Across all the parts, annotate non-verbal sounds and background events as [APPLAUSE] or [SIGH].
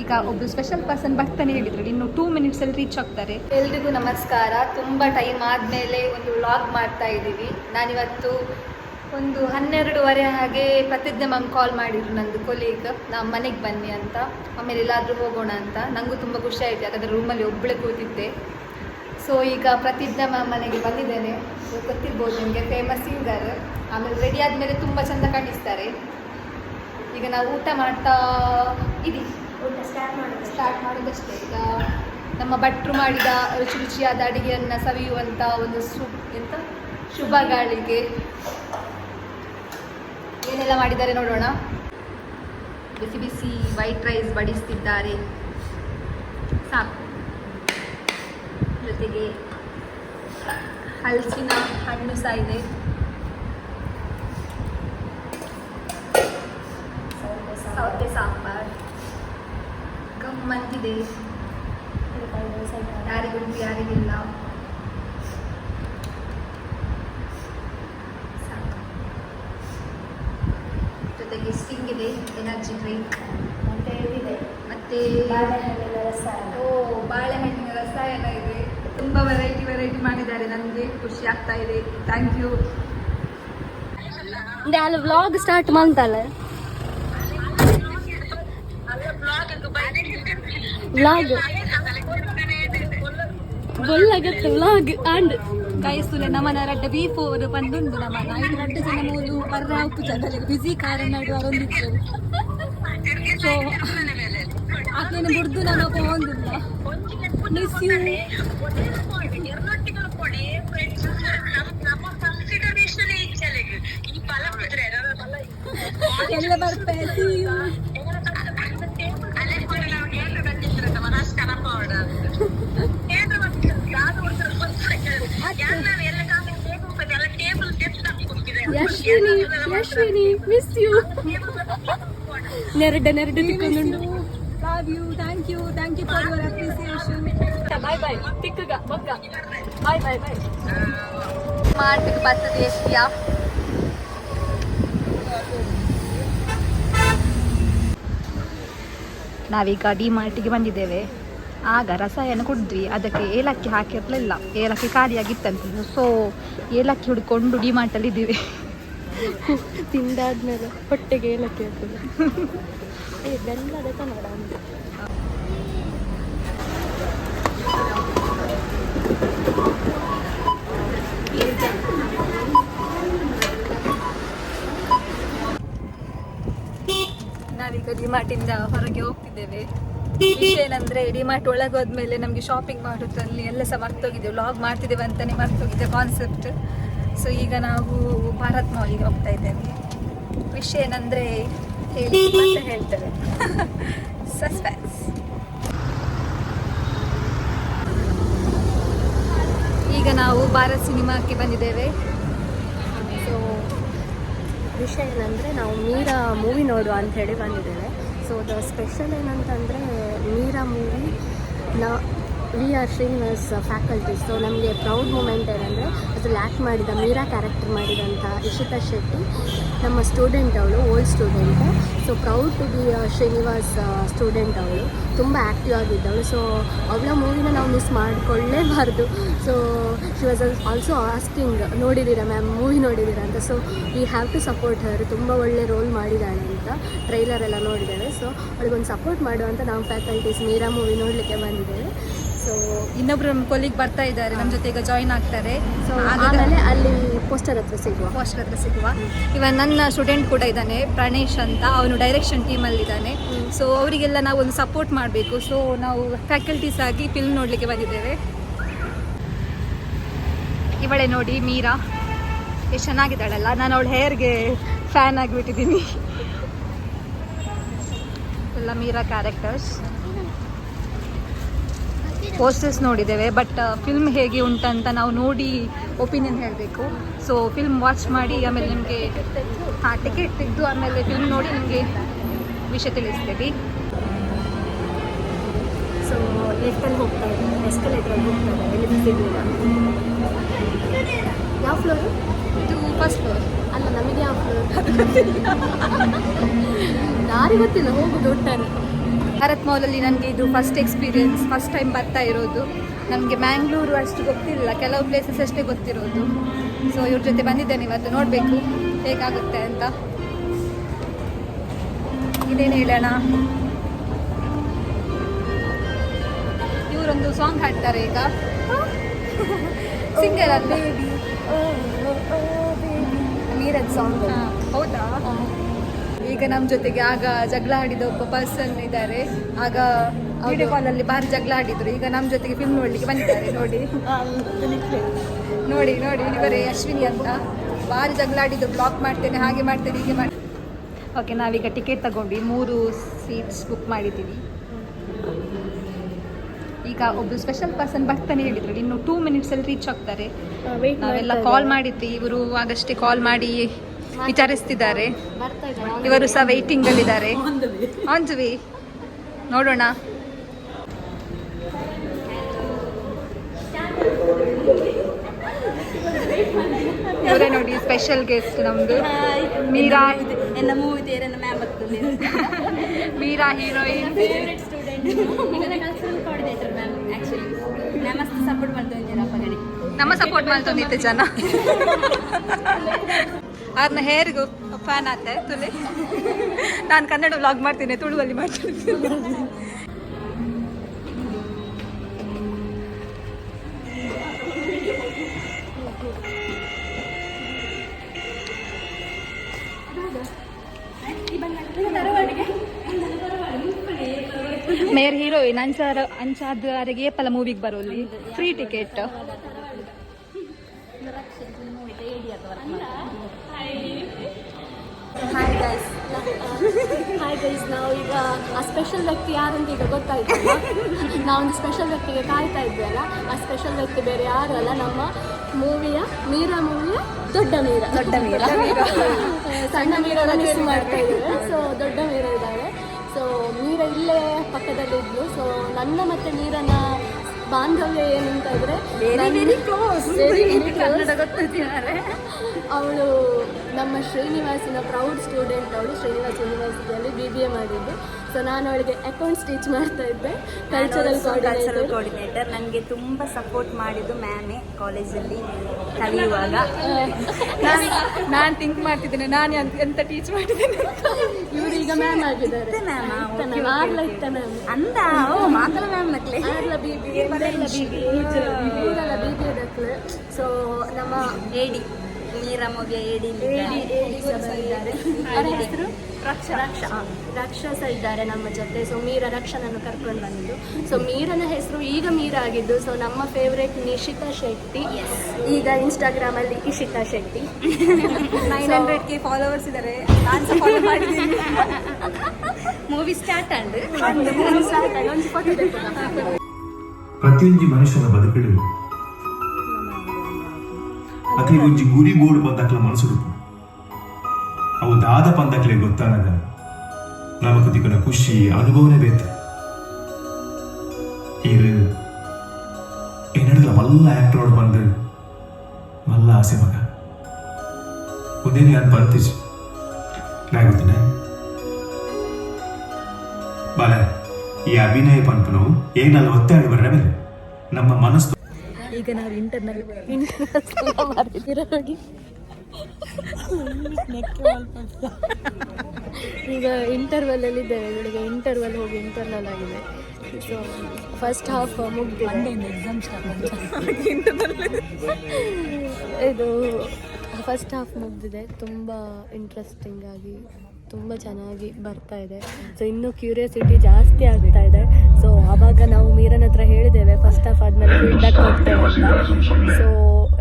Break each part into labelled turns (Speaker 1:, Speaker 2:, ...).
Speaker 1: ಈಗ ಒಬ್ಬ special person ಬರ್ತಾನೆ ಹೇಳಿದ್ರು. ಇನ್ನು ಟೂ ಮಿನಿಟ್ಸಲ್ಲಿ ರೀಚ್ ಆಗ್ತಾರೆ. ಎಲ್ರಿಗೂ ನಮಸ್ಕಾರ. ತುಂಬ ಟೈಮ್ ಆದಮೇಲೆ ಒಂದು ವ್ಲಾಗ್ ಮಾಡ್ತಾ ಇದ್ದೀವಿ. ನಾನಿವತ್ತು ಒಂದು ಹನ್ನೆರಡುವರೆ ಹಾಗೆ ಪ್ರತಿಜ್ಞೆ ಮ್ಯಾಮ್ ಕಾಲ್ ಮಾಡಿದ್ರು ನಂದು ಕೊಲೀಗ್ ನಮ್ಮ ಮನೆಗೆ ಬನ್ನಿ ಅಂತ. ಆಮೇಲೆ ಎಲ್ಲಾದರೂ ಹೋಗೋಣ ಅಂತ. ನನಗೂ ತುಂಬ ಖುಷಿ ಆಯಿತು. ಯಾಕಂದರೆ ರೂಮಲ್ಲಿ ಒಬ್ಬಳೇ ಕೂತಿದ್ದೆ. ಸೊ ಈಗ ಪ್ರತಿಜ್ಞಾ ಮ್ಯಾಮ್ ಮನೆಗೆ ಬಂದಿದ್ದೇನೆ. ಗೊತ್ತಿರ್ಬೋದು ನಿಮಗೆ ಫೇಮಸ್ ಸಿಂಗರ್ ಆಮೇಲೆ ರೆಡಿ ಆದಮೇಲೆ ತುಂಬ ಚೆಂದ ಕಾಣಿಸ್ತಾರೆ. ಈಗ ನಾವು ಊಟ ಮಾಡ್ತಾ ಇದ್ದೀವಿ ಸ್ಟಾರ್ಟ್ ಮಾಡಿದಷ್ಟೇ. ಈಗ ನಮ್ಮ ಭಟ್ರು ಮಾಡಿದ ರುಚಿ ರುಚಿಯಾದ ಅಡಿಗೆಯನ್ನು ಸವಿಯುವಂಥ ಒಂದು ಸೂಪ್ ಎಂತ? ಶುಭ ಗಾಳಿಗೆ. ಏನೆಲ್ಲ ಮಾಡಿದ್ದಾರೆ ನೋಡೋಣ. ಬಿಸಿ ಬಿಸಿ ವೈಟ್ ರೈಸ್ ಬಡಿಸ್ತಿದ್ದಾರೆ. ಸಾಕು. ಜೊತೆಗೆ ಹಲಸಿನ ಹಣ್ಣು ಸಹ ಇದೆ. ಸೌತೆ ಸಾಂಬಾರ್. ಗಮ್ಮಂತಿದೆ ಯಾರಿಗುಂಟು ಯಾರಿಗಿಲ್ಲ. ಜೊತೆಗೆ ಸ್ಟಿಂಗ್ ಇದೆ ಎನರ್ಜಿ ಡ್ರಿಂಕ್ ಮತ್ತೆ ಓ ಬಾಳೆಹಣ್ಣಿನ ರಸ ಎಲ್ಲ ಇದೆ. ತುಂಬ ವೆರೈಟಿ ವೆರೈಟಿ ಮಾಡಿದ್ದಾರೆ. ನನಗೆ ಖುಷಿ ಆಗ್ತಾ ಇದೆ. ಥ್ಯಾಂಕ್ ಯು
Speaker 2: ಅಲ್ಲಿ ವ್ಲಾಗ್ ಸ್ಟಾರ್ಟ್ ಮಾಡ್ತಾಳೆ ವ್ಲಾಗ್ ಬೊಲ್ಲಾಗತ್ತೆ ವ್ಲಾಗ್ ಆಂಡ್
Speaker 1: ಕೈಸುಲೆ ನಮನ ರಡ್ಡ ಫೋರ್ ಪಂದುಂಡು ನಮನ ಐದು ರಡ್ಡ ಜನ ಮೂಲು ಪರ್ರ ಉಪ್ಪು ಜನರಿಗೆ ಬಿಸಿ ಕಾರಣ ಅವರೊಂದಿದ್ರು ಸೊ ಆಕೆನ ಬುಡ್ದು ನಮ್ಮ ಮಿಸ್ ಯು ಎಲ್ಲ ಬರ್ಪೆ
Speaker 2: ಯಶ್ವಿನಿ ಯಶ್ವಿನಿ ಮಿಸ್ ಯು ನೆರಡ ನೆರಡು ತಿಕ್ಕೊಂಡು
Speaker 1: love you thank you thank you for your appreciation
Speaker 2: bye bye ತಿಕ್ಕಗ ಮಗ್ಗ. ಬಾಯ್ ಬಾಯ್ ಬಾಯ್
Speaker 1: ಮಾರ್ಟ್ಗೆ ಬರ್ತದೆ ಎಷ್ಟಿಯಾ ನಾವೀಗ ಡಿ ಮಾರ್ಟಿಗೆ ಬಂದಿದ್ದೇವೆ. ಆಗ ರಸಾಯನ ಕುಡಿದ್ವಿ. ಅದಕ್ಕೆ ಏಲಕ್ಕಿ ಹಾಕಿರಲಿಲ್ಲ. ಏಲಕ್ಕಿ ಖಾಲಿಯಾಗಿತ್ತಂತ. ಸೊ ಏಲಕ್ಕಿ ಹುಡ್ಕೊಂಡು ಡಿ ಮಾರ್ಟಲ್ಲಿ ಇದ್ದೀವಿ.
Speaker 2: ತಿಂದಾದ್ಮೇಲೆ ಹೊಟ್ಟೆಗೆ ಏಲಕ್ಕಿ ಹಾಕಿದ್ರೆ ಏ
Speaker 1: ನಾವೀಗ ಡಿಮಾರ್ಟಿಂದ ಹೊರಗೆ ಹೋಗ್ತಿದ್ದೇವೆ. ಏನಂದ್ರೆ ಡಿಮಾರ್ಟ್ ಒಳಗೆ ಹೋದ್ಮೇಲೆ ನಮಗೆ ಶಾಪಿಂಗ್ ಮಾಡೋದ್ರಲ್ಲಿ ಎಲ್ಲ ಸಹ ಮರ್ತೋಗಿದ್ದೇವೆ ಲಾಗ್ ಮಾಡ್ತಿದ್ದೇವೆ ಅಂತಾನೆ ಮರ್ತೋಗಿದ್ದೆ ಕಾನ್ಸೆಪ್ಟ್ ಸೊ ಈಗ ನಾವು ಭಾರತ್ ಮಾಲಿಗೆ ಹೋಗ್ತಾ ಇದ್ದೇವೆ. ವಿಷಯ ಏನಂದ್ರೆ ಹೇಳ್ತೇವೆ ಸಸ್ಪೆನ್ಸ್ [LAUGHS] ಈಗ ನಾವು ಭಾರತ್ ಸಿನಿಮಾಕ್ಕೆ ಬಂದಿದ್ದೇವೆ.
Speaker 2: ಸೊ ವಿಷಯ ಏನಂದರೆ ನಾವು ಮೀರಾ ಮೂವಿ ನೋಡುವ ಅಂತ ಹೇಳಿ ಬಂದಿದ್ದೇವೆ. ಸೊ ದ ಸ್ಪೆಷಲ್ ಏನಂತಂದರೆ ಮೀರಾ ಮೂವಿ ನ V R Srinivas faculty so ನಮಗೆ ಪ್ರೌಡ್ ಮೂಮೆಂಟ್ ಏನಂದರೆ ಅದ್ರಲ್ಲಿ ಆ್ಯಕ್ಟ್ ಮಾಡಿದ ಮೀರಾ ಕ್ಯಾರೆಕ್ಟರ್ ಮಾಡಿದಂಥ ಇಶಿತಾ ಶೆಟ್ಟಿ, ನಮ್ಮ ಸ್ಟೂಡೆಂಟ್ ಅವಳು old student so proud to be Srinivas student ಅವಳು. ತುಂಬ ಆ್ಯಕ್ಟಿವ್ ಆಗಿದ್ದವಳು. ಸೊ ಅವಳ ಮೂವಿನ ನಾವು miss ಮಾಡಿಕೊಳ್ಳೇಬಾರ್ದು. So she was also asking ನೋಡಿದ್ದೀರಾ ಮ್ಯಾಮ್ ಮೂವಿ ನೋಡಿದ್ದೀರಾ ಅಂತ. So we have to support her ತುಂಬ ಒಳ್ಳೆ ರೋಲ್ ಮಾಡಿದ್ದಾಳೆ ಅಂತ. ಟ್ರೈಲರ್ ಎಲ್ಲ ನೋಡಿದ್ದೇವೆ. ಸೊ ಅವಳಿಗೊಂದು ಸಪೋರ್ಟ್ ಮಾಡುವಂಥ ನಾವು ಫ್ಯಾಕಲ್ಟೀಸ್ ಮೀರಾ ಮೂವಿ ನೋಡಲಿಕ್ಕೆ ಬಂದಿದ್ದೇವೆ. ಸೊ
Speaker 1: ಇನ್ನೊಬ್ರು ನಮ್ಮ ಕೊಲಿಗ್ ಬರ್ತಾ ಇದ್ದಾರೆ ನಮ್ಮ ಜೊತೆ ಈಗ ಜಾಯಿನ್ ಆಗ್ತಾರೆ
Speaker 2: ಸೊ ಆಮೇಲೆ ಅಲ್ಲಿ ಪೋಸ್ಟರ್ ಹತ್ರ ಸಿಗುವ.
Speaker 1: ಪೋಸ್ಟರ್ ಹತ್ರ ಸಿಗುವ. ಇವನ್ ನನ್ನ ಸ್ಟೂಡೆಂಟ್ ಕೂಡ ಇದ್ದಾನೆ ಪ್ರಣೇಶ್ ಅಂತ. ಅವನು ಡೈರೆಕ್ಷನ್ ಟೀಮಲ್ಲಿ ಇದ್ದಾನೆ. ಸೊ ಅವರಿಗೆಲ್ಲ ನಾವು ಒಂದು ಸಪೋರ್ಟ್ ಮಾಡಬೇಕು. ಸೊ ನಾವು ಫ್ಯಾಕಲ್ಟೀಸ್ ಆಗಿ ಫಿಲ್ಮ್ ನೋಡಲಿಕ್ಕೆ ಬಂದಿದ್ದೇವೆ. ಇವಳೆ ನೋಡಿ ಮೀರಾ. ಎಷ್ಟು ಚೆನ್ನಾಗಿದ್ದಾಳಲ್ಲ. ನಾನು ಅವಳ ಹೇರ್ಗೆ ಫ್ಯಾನ್ ಆಗಿಬಿಟ್ಟಿದ್ದೀನಿ. ಎಲ್ಲ ಮೀರಾ ಕ್ಯಾರೆಕ್ಟರ್ಸ್ ಪೋಸ್ಟರ್ಸ್ ನೋಡಿದ್ದೇವೆ ಬಟ್ ಫಿಲ್ಮ್ ಹೇಗೆ ಉಂಟಂತ ನಾವು ನೋಡಿ ಒಪಿನಿಯನ್ ಹೇಳಬೇಕು. ಸೊ ಫಿಲ್ಮ್ ವಾಚ್ ಮಾಡಿ ಆಮೇಲೆ ನಿಮಗೆ ಹಾಂ ಟಿಕೆಟ್ ತೆಗೆದು ಆಮೇಲೆ ಫಿಲ್ಮ್ ನೋಡಿ ನಿಮಗೆ ವಿಷಯ ತಿಳಿಸ್ತೀವಿ.
Speaker 2: ಸೊ ಲಿಫ್ಟಲ್ಲಿ ಹೋಗ್ತಾ ಇದ್ದಾರೆ ಎಸ್ಕಲೇಟ್ರಲ್ಲಿ ಹೋಗ್ತಾ ಇದ್ದಾರೆ? ಯಾವ ಫ್ಲೋರ್
Speaker 1: ಇದು ಫಸ್ಟ್ ಫ್ಲೋರ್
Speaker 2: ಅಲ್ಲ ನಮಗೆ ಯಾವ ಫ್ಲೋರ್ ದಾರಿ ಗೊತ್ತಿಲ್ಲ ಹೋಗುದು ಒಟ್ಟಾರೆ
Speaker 1: ಭಾರತ್ ಮಾಲಲ್ಲಿ ನನಗೆ ಇದು ಫಸ್ಟ್ ಎಕ್ಸ್ಪೀರಿಯನ್ಸ್ ಫಸ್ಟ್ ಟೈಮ್ ಬರ್ತಾ ಇರೋದು. ನನಗೆ ಮ್ಯಾಂಗ್ಳೂರು ಅಷ್ಟು ಗೊತ್ತಿರಲಿಲ್ಲ ಕೆಲವು ಪ್ಲೇಸಸ್ ಅಷ್ಟೇ ಗೊತ್ತಿರೋದು. ಸೊ ಇವ್ರ ಜೊತೆ ಬಂದಿದ್ದೇನೆ ಇವತ್ತು ನೋಡಬೇಕು ಹೇಗಾಗುತ್ತೆ ಅಂತ. ಇದೇನು ಹೇಳೋಣ? ಇವರೊಂದು ಸಾಂಗ್ ಹಾಡ್ತಾರೆ ಈಗ. ಸಿಂಗರ್ ಅಲ್ಲಿ
Speaker 2: ನೀರಜ್ ಸಾಂಗ್
Speaker 1: ಹೌದಾ? ಈಗ ನಮ್ಮ ಜೊತೆಗೆ ಆಗ ಜಗಳ ಆಡಿದ ಒಬ್ಬ ಪರ್ಸನ್ ಇದ್ದಾರೆ ಆಗ ವಿಡಿಯೋ ಕಾಲಲ್ಲಿ ಭಾರಿ ಜಗಳ ಆಡಿದ್ರು. ಈಗ ನಮ್ಮ ಜೊತೆಗೆ ಫಿಲ್ಮ್ ನೋಡ್ಲಿಕ್ಕೆ ಬಂದಿದ್ದಾರೆ. ನೋಡಿ. ನೋಡಿ ನೋಡಿ ಇವರೇ ಅಶ್ವಿನಿ ಅಂತ. ಭಾರಿ ಜಗಳ ಆಡಿದ್ದು. ಬ್ಲಾಕ್ ಮಾಡ್ತೇನೆ ಹಾಗೆ ಮಾಡ್ತೇನೆ ಹೀಗೆ ಮಾಡಿ ಓಕೆ ನಾವೀಗ ಟಿಕೆಟ್ ತಗೊಂಡ್ವಿ ಮೂರು ಸೀಟ್ಸ್ ಬುಕ್ ಮಾಡಿದ್ದೀವಿ. ಈಗ ಒಬ್ಬರು ಸ್ಪೆಷಲ್ ಪರ್ಸನ್ ಬರ್ತಾನೆ ಹೇಳಿದ್ರು. ಇನ್ನು ಟೂ ಮಿನಿಟ್ಸಲ್ಲಿ ರೀಚ್ ಆಗ್ತಾರೆ. ನಾವೆಲ್ಲ ಕಾಲ್ ಮಾಡಿದ್ವಿ. ಇವರು ಆಗಷ್ಟೇ ಕಾಲ್ ಮಾಡಿ ವಿಚಾರಿಸ್ತಿದ್ದಾರೆ. ಇವರು ಸಹ ವೆಯ್ಟಿಂಗ್ ಅಲ್ಲಿ ಇದ್ದಾರೆ ವಿ ನೋಡೋಣ. ಇವರೇ ನೋಡಿ ಸ್ಪೆಷಲ್ ಗೆಸ್ಟ್ ನಮ್ದು. ಮೀರಾ
Speaker 3: ಎಲ್ಲ ಮೂವಿ ತೇರನ್ನ ಮ್ಯಾಮ್ ಬರ್ತದೆ
Speaker 1: Meera heroine
Speaker 3: favourite student coordinator ma'am actually ma'am ಅಷ್ಟು ಸಪೋರ್ಟ್ ಮಾಡ್ತಾ ಇದ್ದೀರಾ
Speaker 1: ನಮ್ಮ ಸಪೋರ್ಟ್ ಮಾಡ್ತಂದಿತ್ತು ಜನ. ಅವ್ರನ್ನ ಹೇರ್ಗೂ ಫ್ಯಾನ್ ಆತೆ ತುಳಿ ನಾನು ಕನ್ನಡ ವ್ಲಾಗ್ ಮಾಡ್ತೀನಿ, ತುಳುವಲ್ಲಿ ಮಾಡ್ತೀನಿ. ಮೇರ್ ಹೀರೋಯಿನ್ ಅಂಚಾರ ಅಂಚಾದ್ರಿಗೆ ಏಪಲ ಮೂವಿಗೆ ಬರೋಲ್ಲಿ free ticket
Speaker 2: hi guys hi guys ನಾವು ಈಗ ಆ ಸ್ಪೆಷಲ್ ವ್ಯಕ್ತಿ ಯಾರಂತ ಈಗ ಗೊತ್ತಾಯ್ತಲ್ಲ ನಾವೊಂದು ಸ್ಪೆಷಲ್ ವ್ಯಕ್ತಿಗೆ ಕಾಯ್ತಾ ಇದ್ವಿ ಅಲ್ಲ ಆ ಸ್ಪೆಷಲ್ ವ್ಯಕ್ತಿ ಬೇರೆ ಯಾರು ಅಲ್ಲ ನಮ್ಮ ಮೂವಿಯ ಮೀರಾ ಮೂವಿಯ ದೊಡ್ಡ ಮೀರ.
Speaker 1: ದೊಡ್ಡ ಮೀರ. [LAUGHS]
Speaker 2: ಸಣ್ಣ ಮೀರ ಮಿಸ್ ಮಾಡ್ತಾ ಇದ್ದಾರೆ. ಸೊ ದೊಡ್ಡ ಮೀರ ಇದ್ದಾರೆ. ಸೊ ಮೀರ ಇಲ್ಲೇ ಪಕ್ಕದಲ್ಲಿ ಇದ್ಲು ಸೊ ನನ್ನ ಮತ್ತೆ ಮೀರನ ಬಾಂಧವ್ಯ ಏನಂತ ಇದ್ರೆ ಅವಳು ನಮ್ಮ ಶ್ರೀನಿವಾಸಿನ ಪ್ರೌಡ್ ಸ್ಟೂಡೆಂಟ್ ಅವಳು ಶ್ರೀನಿವಾಸ ಯೂನಿವರ್ಸಿಟಿಯಲ್ಲಿ ಬಿ ಬಿ ಎ ಮಾಡಿದ್ದು. ಸೊ ನಾನು ಅವಳಿಗೆ ಅಕೌಂಟ್ಸ್ ಟೀಚ್ ಮಾಡ್ತಾ ಇದ್ದೆ. ಕಲ್ಚರಲ್
Speaker 3: ಕಲ್ಚರಲ್
Speaker 2: ಕೋಆರ್ಡಿನೇಟರ್
Speaker 3: ಕೋಆರ್ಡಿನೇಟರ್ ನನಗೆ ತುಂಬ ಸಪೋರ್ಟ್ ಮಾಡಿದ್ದು ಮ್ಯಾಮೇ ಕಾಲೇಜಲ್ಲಿ ಕಲಿಯುವಾಗ. [LAUGHS] [LAUGHS]
Speaker 1: ನಾನು ಥಿಂಕ್ ಮಾಡ್ತಿದ್ದೇನೆ. ನಾನು ಎಂತ- ಟೀಚ್ ಮಾಡಿದ್ದೇನೆ
Speaker 2: ಇವರು ಈಗ ಮ್ಯಾಮ್ ಆಗಿದ್ದಾರೆ.
Speaker 3: Ma'am ma'am. ಆ?
Speaker 2: ಇತ್ತ ಮ್ಯಾಮ್
Speaker 3: ಅಂದ ಓ ಮಾತಲ ಮ್ಯಾಮ್
Speaker 2: ಮಕ್ಕಳೇ ಬಿ ಬಿ ಮೂರೆಲ್ಲ ದಕ್ಲೆ ಸೊ ನಮ್ಮ
Speaker 3: ಏಡಿ ನೀರಮ್ಮಗೆ ಏಡಿ
Speaker 2: ಏಡಿ ಏಡಿ ಇದ್ದಾರೆ. ಅವರ ಹೆಸರು? ರಕ್ಷ. ರಾಕ್ಷಸ ಇದ್ದಾರೆ ನಮ್ಮ ಜೊತೆ. ಸೊ ಮೀರ ರಕ್ಷನನ್ನು ಕರ್ಕೊಂಡು ಬಂದಿದ್ದು ಸೊ ಮೀರನ ಹೆಸರು ಈಗ ಮೀರ ಆಗಿದ್ದು ಸೊ ನಮ್ಮ ಫೇವ್ರೆಟ್ ನಿಶಿತಾ ಶೆಟ್ಟಿ. ಈಗ ಇನ್ಸ್ಟಾಗ್ರಾಮ್ ಅಲ್ಲಿ Ishita Shetty.
Speaker 1: Nine hundred K followers ಇದ್ದಾರೆ
Speaker 3: ಮೂವಿ ಸ್ಟಾರ್ಟ್ ಮೂವಿ ಅಂಡ್
Speaker 2: ಒಂದು ಫೋಟೋ [LAUGHS]
Speaker 4: ಪ್ರತಿಯೊಂದು ಮನುಷ್ಯನ ಬದುಕಿಡು ಅತಿ ಒಂಜಿ ಗುರಿ ಗೋಡು ಬಂದಾಕ್ಲ ಮನಸ್ಸುಡುಪು ಅವು ದಾದ ಪಂದಕ್ಲೆ ಗೊತ್ತಾನಗ ನಮಗೆ ದಿಕ್ಕನ ಖುಷಿ, ಅನುಭವನೇ ಬೇತ. ಇರು. ಏನಡಲ ಮಲ್ಲ ಆಕ್ಟರ್ ರೋಡ್ ಬಂದು? ಮಲ್ಲ ಆಸೆ ಮಗ. ಒಂದೇನು ಅನ್ ಪಂತಿಜ್ ನಾಗುತ್ತೇನೆ ಬಾಲ, ಈ ಅಭಿನಯ ಪಂಪನು ಏನಲ್ಲ ಒತ್ತಾಡಿ ಬರ್ರೆ ಮೇಲೆ. ನಮ್ಮ ಮನಸ್ಸು
Speaker 1: ಈಗ ನಾವು ಇಂಟರ್ನಲ್
Speaker 2: ನೋಡಿ? ಈಗ ಇಂಟರ್ವಲ್ ಅಲ್ಲಿ ಇದ್ದೇವೆ ಬೆಳಿಗ್ಗೆ. ಇಂಟರ್ವಲ್ ಹೋಗಿ ಇಂಟರ್ನಲ್ ಆಗಿದೆ. ಸೊ ಫಸ್ಟ್ ಹಾಫ್ ಮುಗ್ದಿದೆ.
Speaker 3: ಎಕ್ಸಾಮ್ ಸ್ಟಾರ್ಟ್
Speaker 2: ಇದು ಫಸ್ಟ್ ಹಾಫ್ ಮುಗ್ದಿದೆ. ತುಂಬ ಇಂಟ್ರೆಸ್ಟಿಂಗ್ ಆಗಿ ತುಂಬ ಚೆನ್ನಾಗಿ ಬರ್ತಾ ಇದೆ. ಸೊ ಇನ್ನೂ ಕ್ಯೂರಿಯಾಸಿಟಿ ಜಾಸ್ತಿ ಆಗ್ತಾ ಇದೆ. ಆವಾಗ ನಾವು ಮೀರನ್ ಹತ್ರ ಹೇಳಿದ್ದೇವೆ ಫಸ್ಟ್ ಆಫ್ ಆದ್ಮೇಲೆ ಫೀಡ್ಬ್ಯಾಕ್ ಕೊಡ್ತೇವೆ so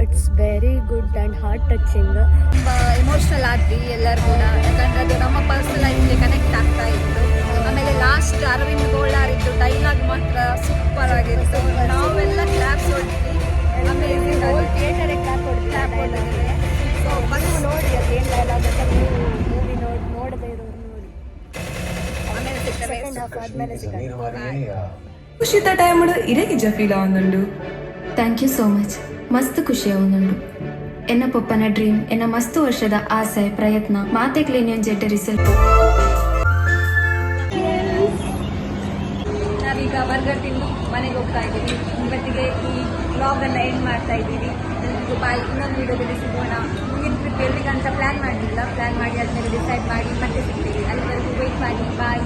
Speaker 2: it's very good and heart touching
Speaker 1: ತುಂಬ ಎಮೋಷ್ನಲ್ ಆದ್ವಿ ಎಲ್ಲರೂ ಕೂಡ. ಯಾಕಂದ್ರೆ ಅದು ನಮ್ಮ ಪರ್ಸನಲ್ ಲೈಫ್ಗೆ ಕನೆಕ್ಟ್ ಆಗ್ತಾ ಇತ್ತು. ಆಮೇಲೆ ಲಾಸ್ಟ್ ಅರವಿಂದ್ ಗೋಳಾರಿದ್ದು ಡೈಲಾಗ್ ಮಾತ್ರ ಸೂಪರ್ ಆಗಿತ್ತು. ನಾವೆಲ್ಲ ಕ್ಲಾಪ್ಸ್ ಹೊಡ್ತೀವಿ ಆಮೇಲೆ ಕ್ಲಾಪ್ ಹೊಡ್ತೀವಿ
Speaker 2: ಸೊ ಬಂದು ನೋಡಿ ಅದೇನು ಡೈಲಾಗ್ ಅಂತ ನೀವು ಮೂವಿ ನೋಡಿ ನೋಡದೇ ಇರೋರು ನೋಡಿ
Speaker 1: ಆಮೇಲೆ ಸಿಗ್ತೇವೆ
Speaker 2: ಸೆಕೆಂಡ್ ಹಾಫ್ ಆದಮೇಲೆ ಸಿಗೋಣ
Speaker 5: ಖುಷಿತ ಟೈಮ್ ಇರಗಿ ಜಫೀಲ ಒಂದುಂಡು
Speaker 6: ಥ್ಯಾಂಕ್ ಯು ಸೋ ಮಚ್ ಮಸ್ತ್ ಖುಷಿ ಒಂದುಂಡು ಎನ್ನ ಪಪ್ಪನ ಡ್ರೀಮ್ ಎನ್ನ ಮಸ್ತ್ ವರ್ಷದ ಆಸೆ ಪ್ರಯತ್ನ ಮಾತೆ ಕ್ಲೀನಿಯನ್ ಜೆಟ್ ರಿಸಲ್ಟ್
Speaker 1: ನಾವೀಗ ಬರ್ಗರ್ ತಿಂದು ಮನೆಗೆ ಹೋಗ್ತಾ ಇದ್ದೀವಿ. ಇವತ್ತಿಗೆ ಈ ಬ್ಲಾಗ್ ಅನ್ನ ಎಂಡ್ ಮಾಡ್ತಾ ಇದ್ದೀವಿ. ಬಾಯ್ ಇನ್ನೊಂದು ವಿಡಿಯೋದಲ್ಲಿ ಸಿಗೋಣ. ಮುಂದಿನ ಟ್ರಿಪ್ ಎಲ್ಲಿಗಂತ ಪ್ಲಾನ್ ಮಾಡಲಿಲ್ಲ. ಪ್ಲಾನ್ ಮಾಡಿ ಅದನ್ನ ಡಿಸೈಡ್ ಮಾಡಿ ಮತ್ತೆ ಸಿಗ್ತೀವಿ. ಅಲ್ಲಿವರೆಗೂ ವೇಟ್ ಮಾಡಿ. ಬಾಯ್